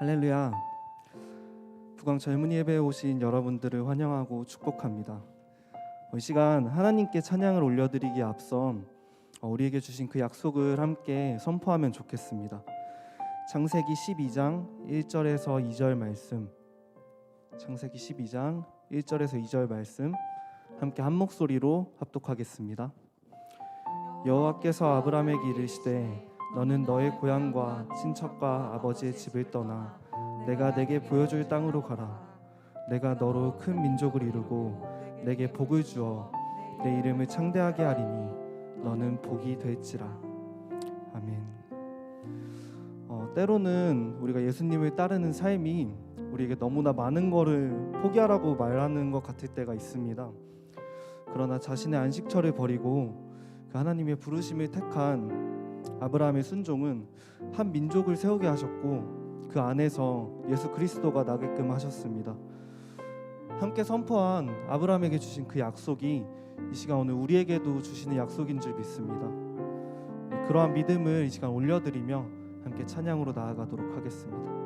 할렐루야. 부광 젊은이 예배에 오신 여러분들을 환영하고 축복합니다. 어, 이 시간 하나님께 찬양을 올려드리기에 앞서 어, 우리에게 주신 그 약속을 함께 선포하면 좋겠습니다. 창세기 12장 1절에서 2절 말씀. 창세기 12장 1절에서 2절 말씀 함께 한 목소리로 합독하겠습니다. 여호와께서 아브라함에게 이르시되 너는 너의 고향과 친척과 아버지의 집을 떠나 내가 내게 보여줄 땅으로 가라. 내가 너로 큰 민족을 이루고 내게 복을 주어 내 이름을 창대하게 하리니 너는 복이 될지라. 아멘. 어, 때로는 우리가 예수님을 따르는 삶이 우리에게 너무나 많은 거를 포기하라고 말하는 것 같을 때가 있습니다. 그러나 자신의 안식처를 버리고 그 하나님의 부르심을 택한 아브라함의 순종은 한 민족을 세우게 하셨고 그 안에서 예수 그리스도가 나게끔 하셨습니다. 함께 선포한 아브라함에게 주신 그 약속이 이 시간 오늘 우리에게도 주시는 약속인 줄 믿습니다. 네, 그러한 믿음을 이 시간 올려드리며 함께 찬양으로 나아가도록 하겠습니다.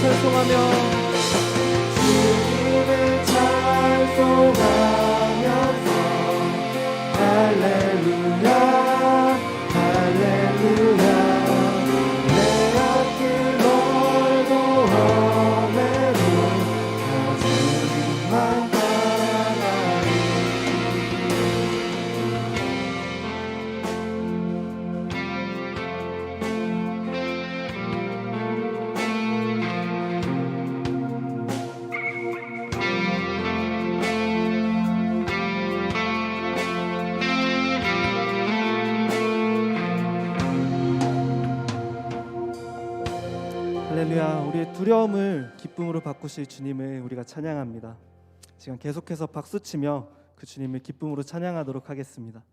찬송하며 주님을 찬송하면서 할렐 바꾸실 주님을 우리가 찬양합니다. 지금 계속해서 박수치며 그 주님을 기쁨으로 찬양하도록 하겠습니다.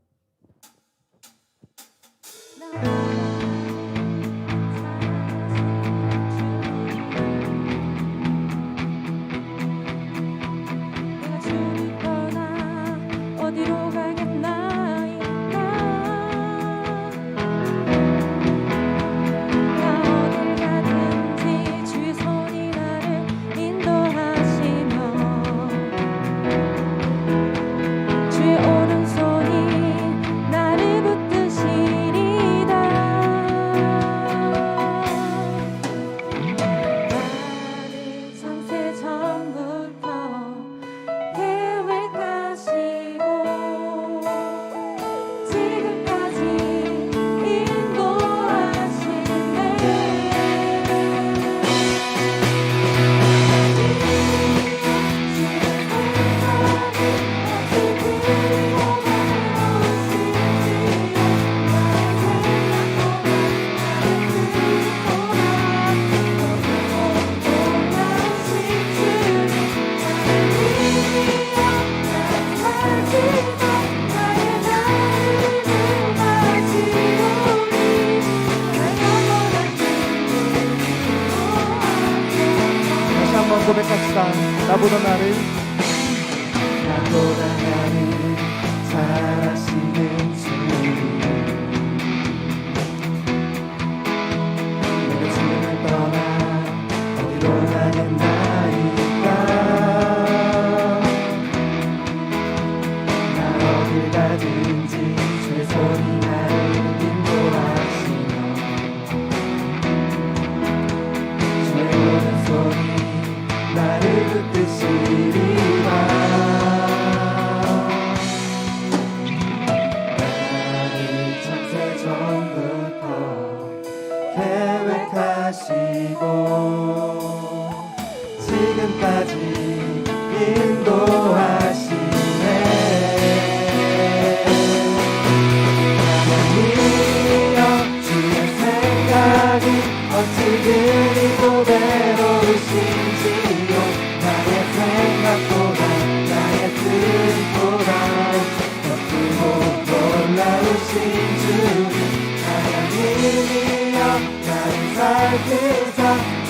깨끗한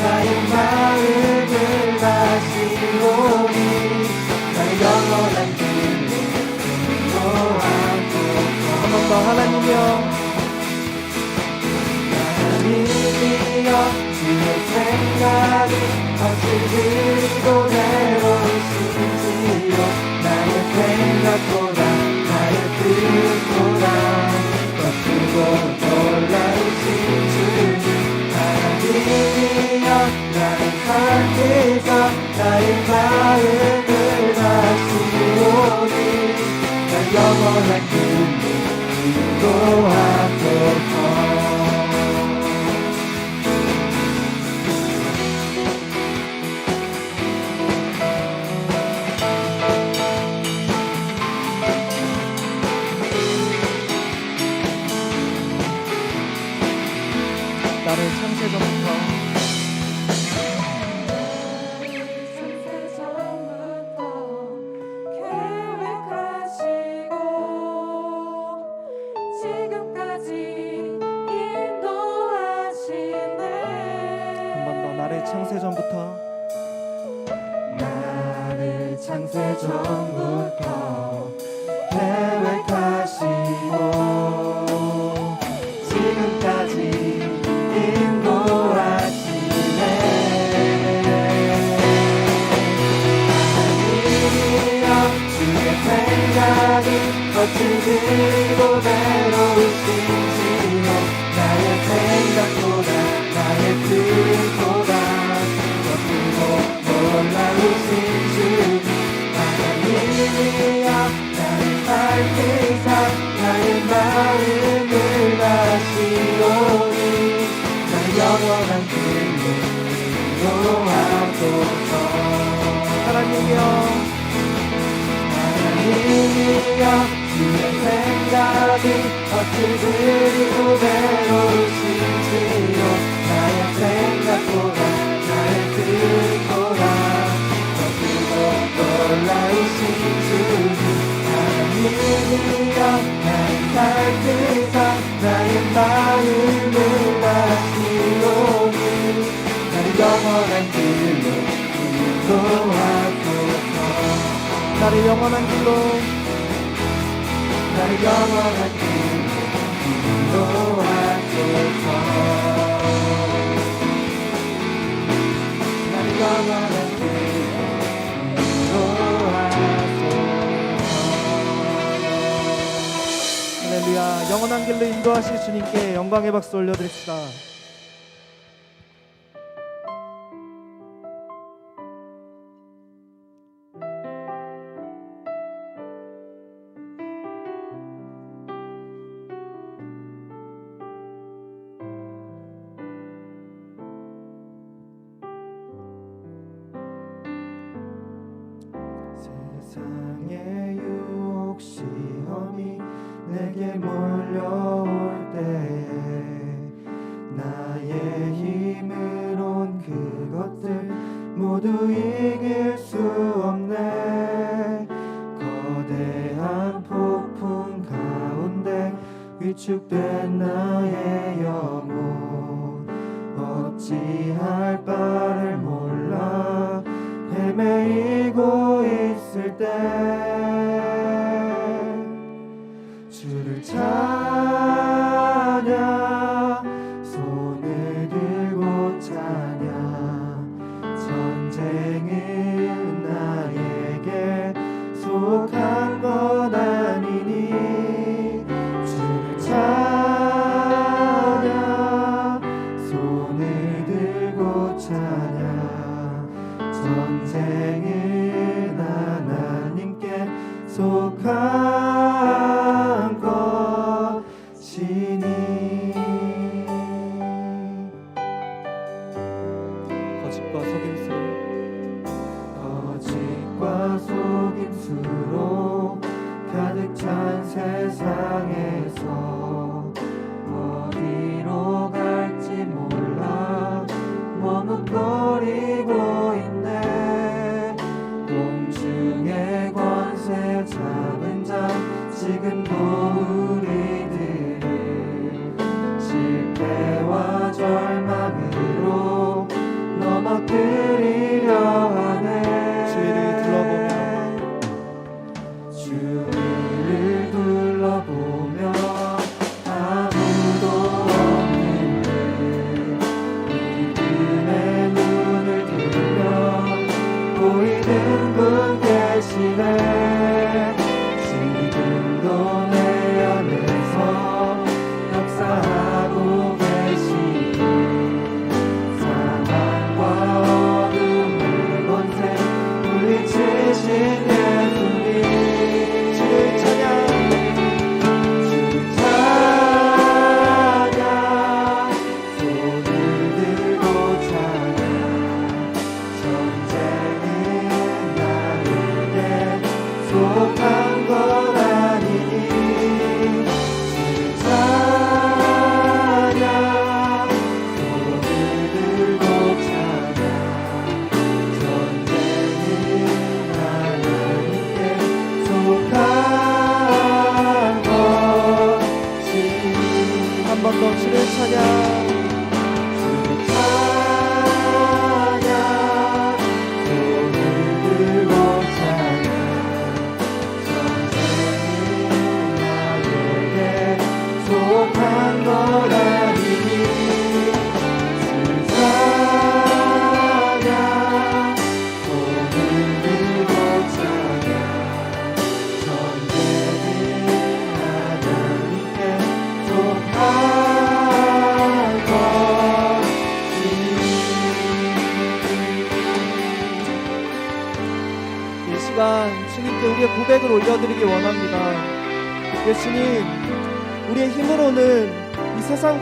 나의 마음을 다시오니 나의 영원한 길을 보았고 한번 더 하나님이여 나님이여 주의 생각이 어찌 그리고 내로우신지요 나의 생각보다 나의 뜻보다 더 크고 하면 나의 하기가 나의 마음을 다시 오니 나 영원한 꿈을 이루고 앞으로 나를 영원한 길로. 나를 영원한 길로 하소서 나를 영원한 할렐루야 영원한 길로 인도하실 주님께 영광의 박수 올려드립시다.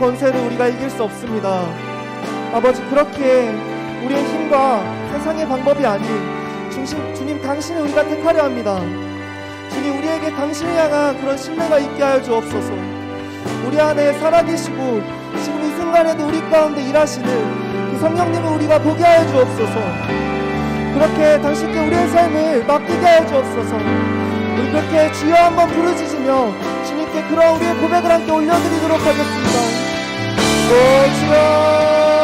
권세를 우리가 이길 수 없습니다. 아버지, 그렇게 우리의 힘과 세상의 방법이 아닌 중심, 주님 당신을 우리가 택하려 합니다. 주님, 우리에게 당신을 향한 그런 신뢰가 있게 하여 주옵소서. 우리 안에 살아계시고 지금 이 순간에도 우리 가운데 일하시는 그 성령님을 우리가 보게 하여 주옵소서. 그렇게 당신께 우리의 삶을 맡기게 하여 주옵소서. 우리 그렇게 주여 한번 부르짖으며 주님께 그런 우리의 고백을 함께 올려드리도록 하겠습니다. 오주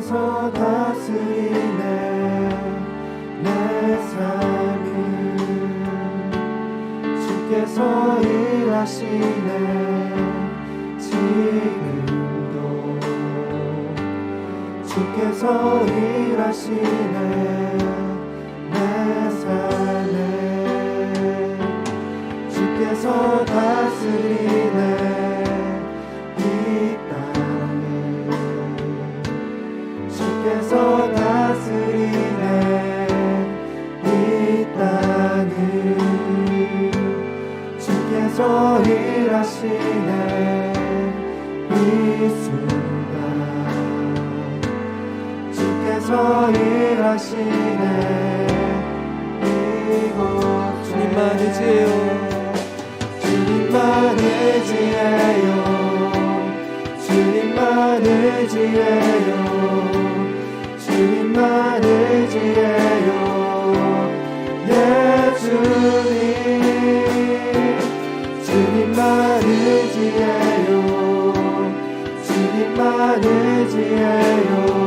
주께서 다스리네. 내 삶을 주께서 일하시네. 지금도 주께서 일하시네. 내 삶에 주께서 다스리네 주께서 일하시네. 이곳 주님만 의지해요. 주님만 의지해요. 주님만 의지해요. 주님만 의지해요. 예 주님 주님만 의지해요 주님만 의지해요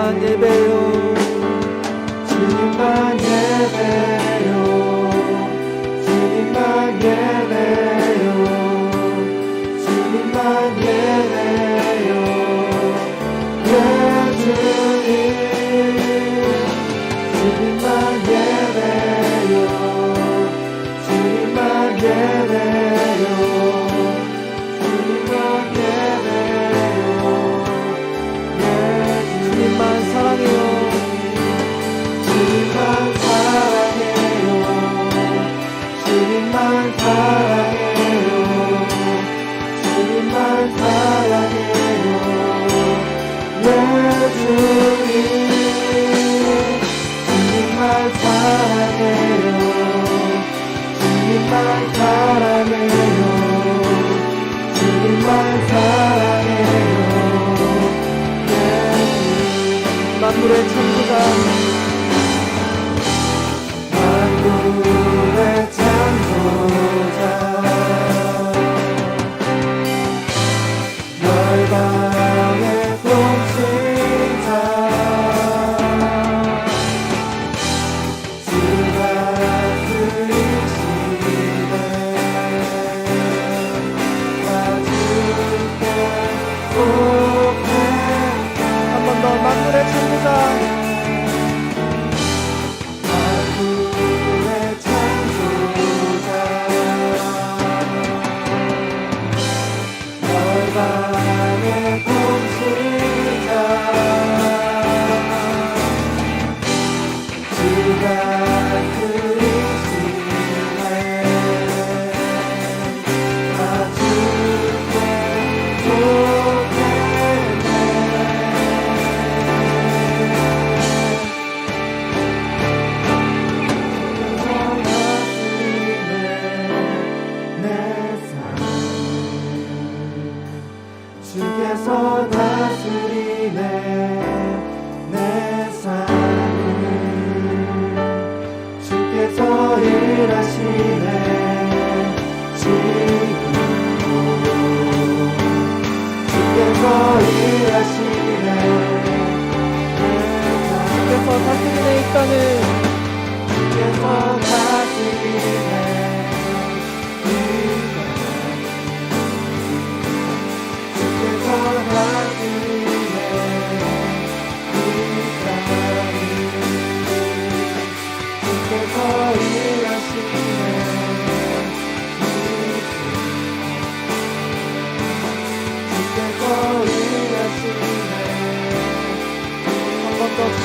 주님만 예배요 주님만 goodbye.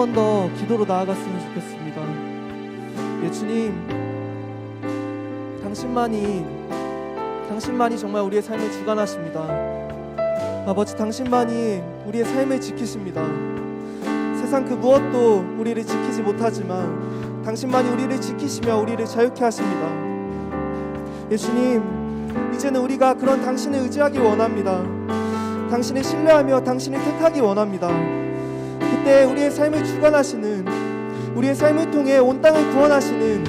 번 더 기도로 나아갔으면 좋겠습니다. 예, 주님, 당신만이 당신만이 정말 우리의 삶을 주관하십니다. 아버지, 당신만이 우리의 삶을 지키십니다. 세상 그 무엇도 우리를 지키지 못하지만 당신만이 우리를 지키시며 우리를 자유케 하십니다. 예수님, 이 이제는 우리가 그런 당신을 의지하기 원합니다. 당신을 신뢰하며 당신을 택하기 원합니다. 그때 우리의 삶을 주관하시는 우리의 삶을 통해 온 땅을 구원하시는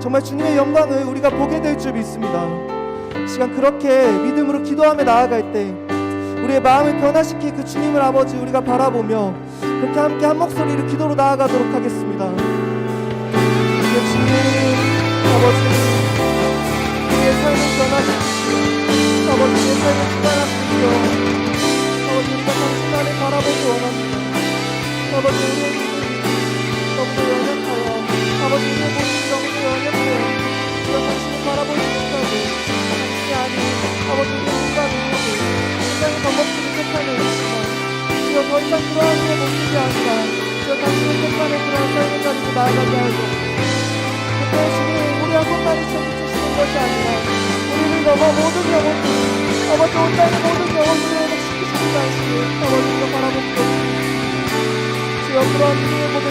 정말 주님의 영광을 우리가 보게 될 줄 믿습니다. 이 시간 그렇게 믿음으로 기도하며 나아갈 때 우리의 마음을 변화시킬 그 주님을 아버지 우리가 바라보며 그렇게 함께 한 목소리로 기도로 나아가도록 하겠습니다. 우리의 주님 아버지 우리의 삶을 변화시키시고 아버지 우리의 삶을 주관하시며 아버지 우리가 당신만을 바라보기 원합니다. 아버지 우리의 믿음이 너무도 연약하여 아버지 우리의 모습이 너무도 연약해요. 우리가 당신을 바라보지 못하고 당신이 아닌 아버지 우리의 인간 능력을 세상의 방법들을 택하는 이 시간 주여 더 이상 그러한 게 모습이 아니라 주여 당신을 택하는 그러한 삶을 가지고 나아가게 하고 그때 주님 우리 한 것만이 챙겨주시는 것이 아니라 우리를 넘어 모든 영혼들 아버지 온 땅의 모든 영혼들을 회복시키시는 당신을 아버지 우리가 바라보고 주여 그러한 우리의 모든